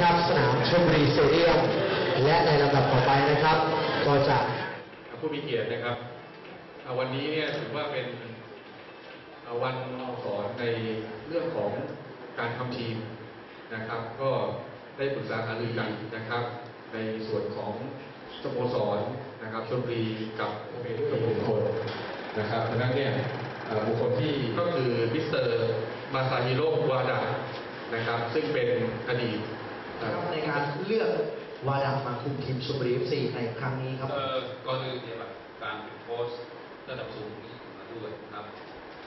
นะครับ สนามชลบุรีสเตเดียมและในลำดับต่อไปนะครับ ก็จะผู้มีเกียรตินะครับ วันนี้เนี่ยถือว่าเป็นวันสอนในเรื่องของการทำทีมนะครับ ก็ได้ปรึกษาหารือกันนะครับ ในส่วนของสโมสรนะครับชลบุรีกับโอเป็นตัวบุคคลนะครับดังนั้นเนี่ยบุคคลที่ก็คือมิสเตอร์มาซาฮิโร่วาดะนะครับ ซึ่งเป็นอดีต อ่า ในการเลือกวาดามาคุมทีมชลบุรี FC ในครั้งนี้ครับ เอ่อก่อนอื่นเนี่ยแบบการเป็นโค้ชระดับสูงนี่มาด้วยนะครับ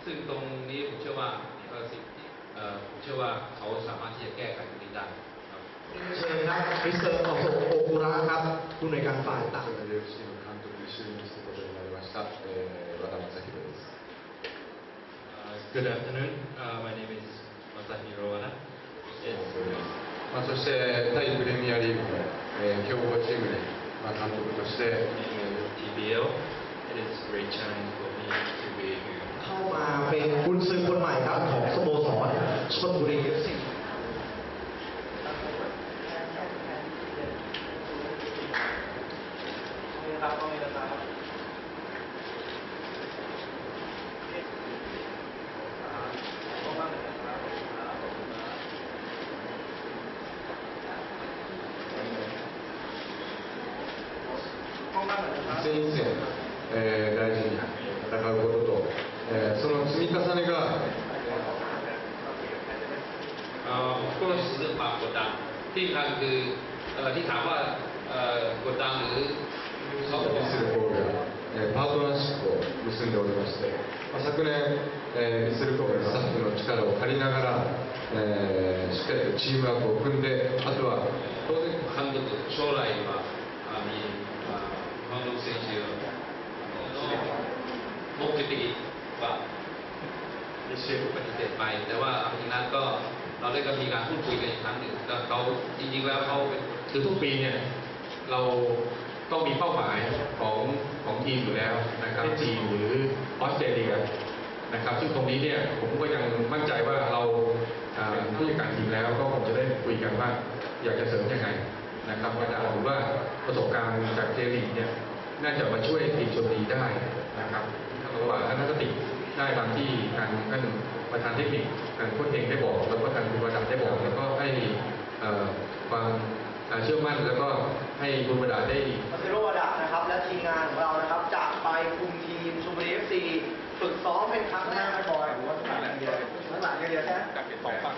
ซึ่งตรงนี้ผมเชื่อว่านี่ก็สิ่งที่เอ่อผมเชื่อว่าเขาสามารถที่จะแก้ไขตรงนี้ได้ครับ เชิญครับมิสเตอร์โอโซโอกุระครับผู้ในวยการฝ่ายต่าง FC の監督に就任することになりました、えー、和田正宏です。 Uh, Good afternoon. Uh, my name そしてタイプレミアリーグの、えー強豪チームで、まあ、監督として、 TBL. It is a great challenge for me to be here. เข้ามาเป็นกุนซือคนใหม่ครับของสโมสรชลบุรี FC 一戦一戦、えー大事に戦うことと、えーその積み重ねが、 เอ่อ of course เรื่องความกดดันที่สำคัญคือเอ่อที่ถามว่าเอ่อกดดันหรือเขา ヴィッセル神戸が、えーパートナーシップを結んでおりまして、まあ、昨年、えーヴィッセル神戸のスタッフの力を借りながら、えーしっかりとチームワークを組んで、あとは当然、監督将来はあ ปีกว่าเชื่อปฏิเสธไปแต่ว่าจริงนั้นก็เราได้ก็มีการพูดคุยกันอีกครั้งหนึ่งแต่เขาจริงๆแล้วเขาคือทุกปีเนี่ยเราต้องมีเป้าหมายของของทีมอยู่แล้วนะครับจีนหรือออสเตรเลียนะครับซึ่งตรงนี้เนี่ยผมก็ยังมั่นใจว่าเราผู้จัดการทีมแล้วก็คงจะได้คุยกันว่าอยากจะเสริมยังไงนะครับว่าจะหรือว่าประสบการณ์จากเทลีเนี่ยน่าจะมาช่วยทีมชนดีได้นะครับ ราะว่าท่านนักติได้ตามที่ทางท่านประธานเทคนิคทางโค้ชเองได้บอก แล้วก็ทางคุณประดับได้บอก แล้วก็ให้เอ่อความอ่าเชื่อมั่นแล้วก็ให้คุณประดาได้มาซิโรวาดะนะครับ และทีมงานของเรานะครับจะไปคุมทีมชลบุรีเอฟซีฝึกซ้อมเป็นครั้งแรกไม่พอหรือว่าทั้งหลังอย่างเดียวทั้งหลังอย่างเดียวใช่ไหมจากเป็นสองฝั่ง